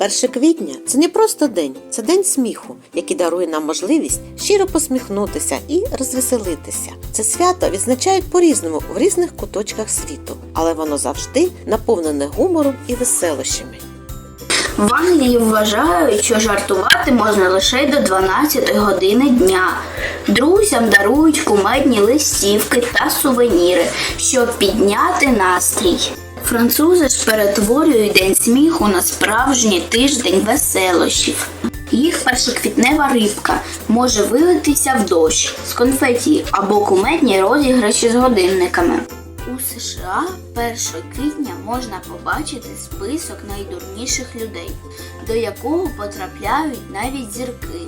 1 квітня це не просто день, це день сміху, який дарує нам можливість щиро посміхнутися і розвеселитися. Це свято відзначають по-різному в різних куточках світу, але воно завжди наповнене гумором і веселощами. В Англії вважають, що жартувати можна лише до 12 години дня. Друзям дарують кумедні листівки та сувеніри, щоб підняти настрій. Французи ж перетворюють день сміху на справжній тиждень веселощів. Їх першоквітнева рибка може вилитися в дощ з конфеті або кумедні розіграші з годинниками. У США 1 квітня можна побачити список найдурніших людей, до якого потрапляють навіть зірки.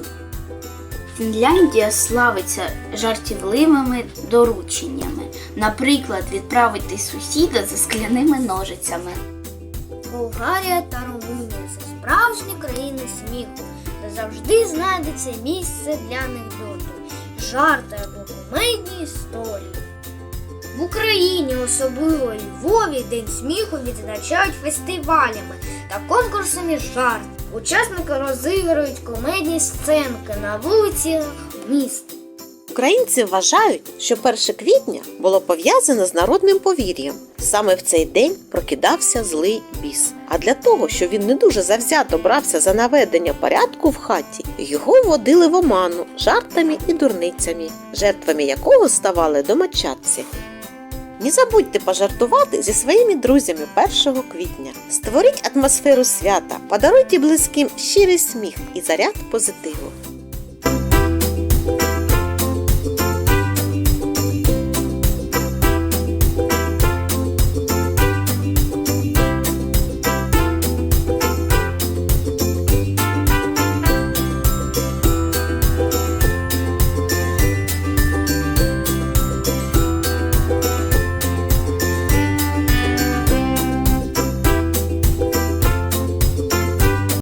Фінляндія славиться жартівливими дорученнями, наприклад, відправити сусіда за скляними ножицями. Болгарія та Румунія це справжні країни сміху, де завжди знайдеться місце для анекдоту, жарти або комедні історії. В Україні, особливо Львові, День сміху відзначають фестивалями та конкурсами жарт. Учасники розігрують комедні сценки на вулиці міста. Українці вважають, що 1 квітня було пов'язане з народним повір'ям. Саме в цей день прокидався злий біс. А для того, щоб він не дуже завзято брався за наведення порядку в хаті, його вводили в оману жартами і дурницями, жертвами якого ставали домочадці. Не забудьте пожартувати зі своїми друзями 1 квітня. Створіть атмосферу свята, подаруйте близьким щирий сміх і заряд позитиву.